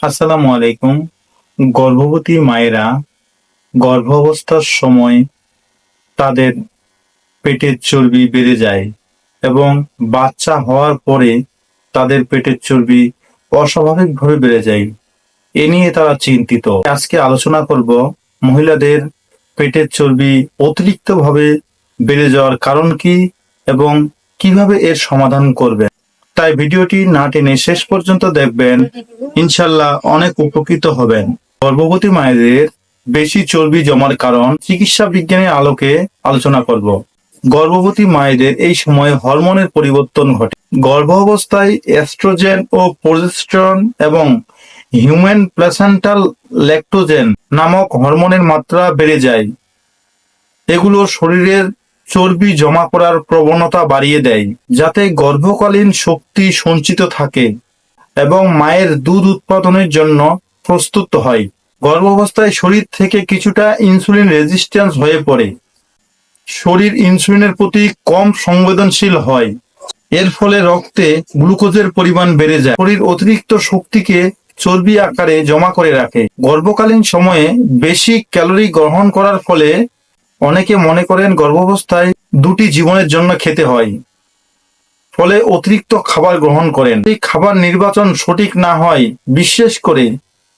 আসসালামু আলাইকুম গর্ভবতী মায়েরা গর্ভাবস্থার সময় তাদের পেটের চর্বি বেড়ে যায় এবং বাচ্চা হওয়ার পরে তাদের পেটের চর্বি অস্বাভাবিকভাবে বেড়ে যায়। এ নিয়ে তারা চিন্তিত। আজকে আলোচনা করব মহিলাদের পেটের চর্বি অতিরিক্তভাবে বেড়ে যাওয়ার কারণ কি এবং কীভাবে এর সমাধান করবে তাই ভিডিওটি না টেনে শেষ পর্যন্ত দেখবেন। ইনশাল্লাহ অনেক উপকৃত হবেন। গর্ভবতী মায়েদের বেশি চর্বি জমার কারণ চিকিৎসা বিজ্ঞানের আলোকে আলোচনা করব। গর্ভবতী মায়েদের এই সময় হরমোনের পরিবর্তন ঘটে। গর্ভ অবস্থায় এস্ট্রোজেন ও প্রজেস্টেরন এবং হিউম্যান প্লাসেন্টাল ল্যাক্টোজেন নামক হরমোনের মাত্রা বেড়ে যায়। এগুলো শরীরের চর্বি জমা করার প্রবণতা বাড়িয়ে দেয়, যাতে গর্ভকালীন শক্তি সঞ্চিত থাকে এবং মায়ের দুধ উৎপাদনের জন্য প্রস্তুত হয়। গর্ভাবস্থায় শরীর থেকে কিছুটা ইনসুলিন রেজিস্ট্যান্স হয়ে পড়ে। শরীর ইনসুলিনের প্রতি কম সংবেদনশীল হয়। এর ফলে রক্তে গ্লুকোজের পরিমাণ বেড়ে যায়। শরীর অতিরিক্ত শক্তিকে চর্বি আকারে জমা করে রাখে। গর্ভকালীন সময়ে বেশি ক্যালোরি গ্রহণ করার ফলে অনেকে মনে করেন গর্ভাবস্থায় দুটি জীবনের জন্য খেতে হয়, ফলে অতিরিক্ত খাবার গ্রহণ করেন। এই খাবার নির্বাচন সঠিক না হয়, বিশেষ করে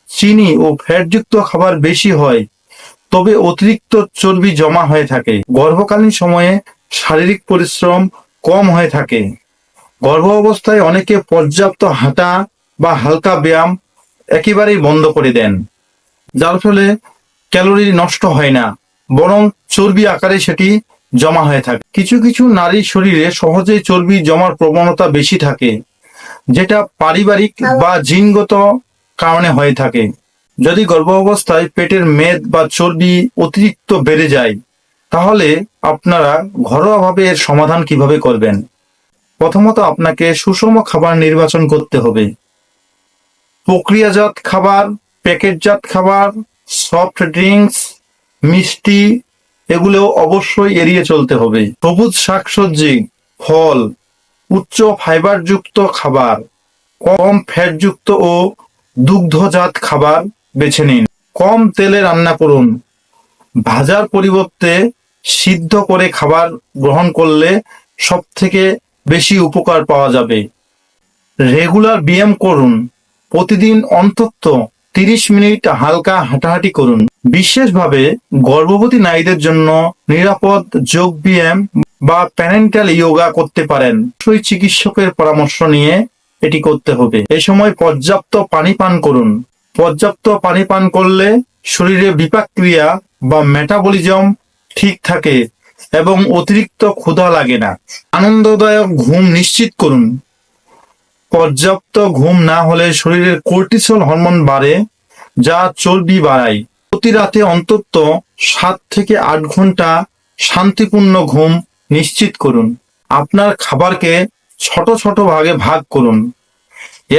চিনি ও ফ্যাটযুক্ত খাবার বেশি হয়, তবে অতিরিক্ত চর্বি জমা হয়ে থাকে। গর্ভকালীন সময়ে শারীরিক পরিশ্রম কম হয়ে থাকে। গর্ভ অবস্থায় অনেকে পর্যাপ্ত হাঁটা বা হালকা ব্যায়াম একেবারেই বন্ধ করে দেন, যার ফলে ক্যালোরি নষ্ট হয় না। বরং চর্বি আকারে সেটি জমা হয়ে থাকে। কিছু কিছু নারীর শরীরে সহজেই চর্বি জমার প্রবণতা বেশি থাকে, যেটা পারিবারিক বা জিনগত কারণে হয়ে থাকে। যদি গর্ভ অবস্থায় পেটের মেদ বা চর্বি অতিরিক্ত বেড়ে যায়, তাহলে আপনারা ঘরোয়াভাবে এর সমাধান কীভাবে করবেন? প্রথমত আপনাকে সুষম খাবার নির্বাচন করতে হবে। প্রক্রিয়াজাত খাবার, প্যাকেটজাত খাবার, সফট ড্রিঙ্কস মিষ্টি, এগুলো অবশ্যই এড়িয়ে চলতে হবে। সবুজ শাকসবজি, ফল, উচ্চ ফাইবারযুক্ত খাবার, কম ফ্যাটযুক্ত ও দুগ্ধজাত খাবার বেছে নিন। কম তেলে রান্না করুন। ভাজার পরিবর্তে সিদ্ধ করে খাবার গ্রহণ করলে সব থেকে বেশি উপকার পাওয়া যাবে। রেগুলার ব্যায়াম করুন। প্রতিদিন অন্তত তিরিশ মিনিট হালকা হাঁটাহাঁটি করুন। বিশেষভাবে গর্ভবতী নারীদের জন্য নিরাপদ যোগ ব্যায়াম বা প্যারেন্টাল ইয়োগা করতে পারেন। সেই চিকিৎসকের পরামর্শ নিয়ে এটি করতে হবে। এ সময় পর্যাপ্ত পানি পান করুন। পর্যাপ্ত পানি পান করলে শরীরে বিপাক ক্রিয়া বা মেটাবলিজম ঠিক থাকে এবং অতিরিক্ত ক্ষুধা লাগে না। আনন্দদায়ক ঘুম নিশ্চিত করুন। পর্যাপ্ত ঘুম না হলে শরীরের কর্টিসল হরমোন বাড়ে, যা চর্বি বাড়ায়। প্রতি রাতে অন্তত সাত থেকে আট ঘণ্টা শান্তিপূর্ণ ঘুম নিশ্চিত করুন। আপনার খাবারকে ছোট ছোট ভাগে ভাগ করুন।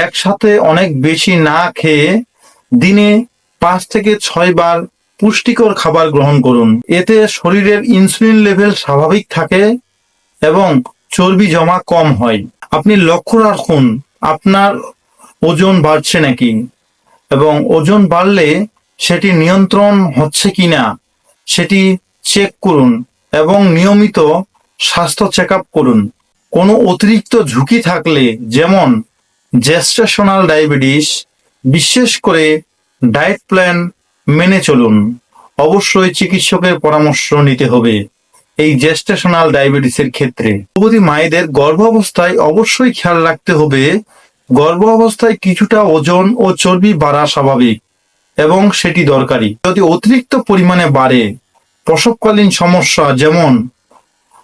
একসাথে অনেক বেশি না খেয়ে দিনে পাঁচ থেকে ছয় বার পুষ্টিকর খাবার গ্রহণ করুন। এতে শরীরের ইনসুলিন লেভেল স্বাভাবিক থাকে এবং চর্বি জমা কম হয়। আপনি লক্ষ্য রাখুন, আপনার ওজন বাড়ছে নাকি এবং ওজন বাড়লে সেটি নিয়ন্ত্রণ হচ্ছে কিনা, সেটি চেক করুন এবং নিয়মিত স্বাস্থ্য চেক করুন। কোনো অতিরিক্ত ঝুঁকি থাকলে যেমন জেস্টেশনাল ডায়াবেটিস বিশেষ করে ডায়েট প্ল্যান মেনে চলুন। অবশ্যই চিকিৎসকের পরামর্শ নিতে হবে এই জেস্টেশনাল ডায়াবেটিসের ক্ষেত্রে। গর্ভবতী মায়েদের গর্ভ অবস্থায় অবশ্যই খেয়াল রাখতে হবে। গর্ভ অবস্থায় কিছুটা ওজন ও চর্বি বাড়া স্বাভাবিক। এবং সেটি দরকারি। যদি অতিরিক্ত পরিমাণে বাড়ে, প্রসবকালীন সমস্যা যেমন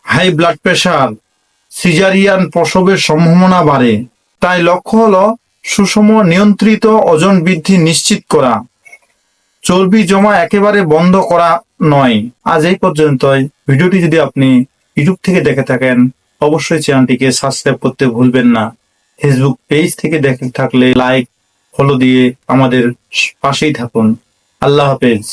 হাই ব্লাড প্রেশার সিজারিয়ান প্রসবের সম্ভাবনা বাড়ে, তাই লক্ষ্য হলো সুষম নিয়ন্ত্রিত ওজন বৃদ্ধি নিশ্চিত করা। চর্বি জমা একেবারে বন্ধ করা নয়। আজ এই পর্যন্তই। ভিডিওটি যদি আপনি ইউটিউব থেকে দেখে থাকেন, অবশ্যই চ্যানেলটিকে সাবস্ক্রাইব করতে ভুলবেন না। ফেসবুক পেজ থেকে দেখে থাকলে লাইক ফলো দিয়ে আমাদের পাশেই থাকুন। আল্লাহ হাফেজ।